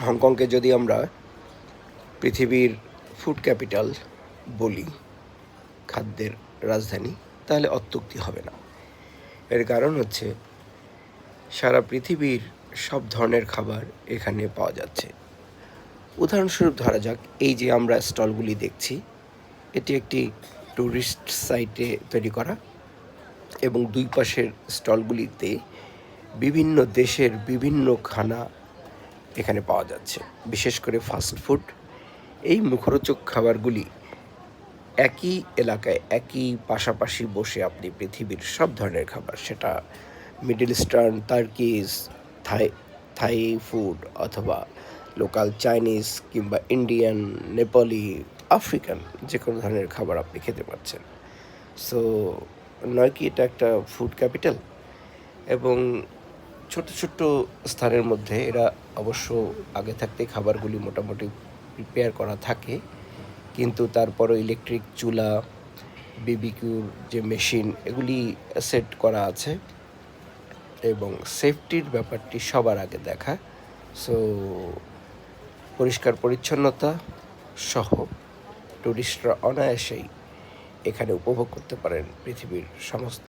হংকংকে যদি আমরা পৃথিবীর ফুড ক্যাপিটাল বলি, খাদ্যের রাজধানী, তাহলে অত্যুক্তি হবে না। এর কারণ হচ্ছে সারা পৃথিবীর সব ধরনের খাবার এখানে পাওয়া যাচ্ছে। উদাহরণস্বরূপ ধরা যাক, এই যে আমরা স্টলগুলি দেখছি, এটি একটি ট্যুরিস্ট সাইটে তৈরি করা এবং দুই পাশের স্টলগুলিতে বিভিন্ন দেশের বিভিন্ন খানা এখানে পাওয়া যাচ্ছে, বিশেষ করে ফাস্ট ফুড এই মুখরোচক খাবারগুলি একই এলাকায়, একই পাশাপাশি বসে আপনি পৃথিবীর সব ধরনের খাবার, সেটা middle eastern Turkish Thai Thai food অথবা লোকাল চাইনিজ কিংবা ইন্ডিয়ান নেপালি আফ্রিকান যে কোনো ধরনের খাবার আপনি খেতে পাচ্ছেন। সো নয় কি এটা একটা ফুড ক্যাপিটাল এবং ছোট ছোট স্থানের মধ্যে এরা অবশ্য আগে থাকতে খাবারগুলি মোটামুটি প্রিপেয়ার করা থাকে। কিন্তু তারপরও ইলেকট্রিক চুলা বিবিকিউর যে মেশিন এগুলি সেট করা আছে এবং সেফটির ব্যাপারটি সবার আগে দেখা। সো পরিষ্কার পরিচ্ছন্নতা সহ টুরিস্টরা অনায়াসেই এখানে উপভোগ করতে পারেন পৃথিবীর সমস্ত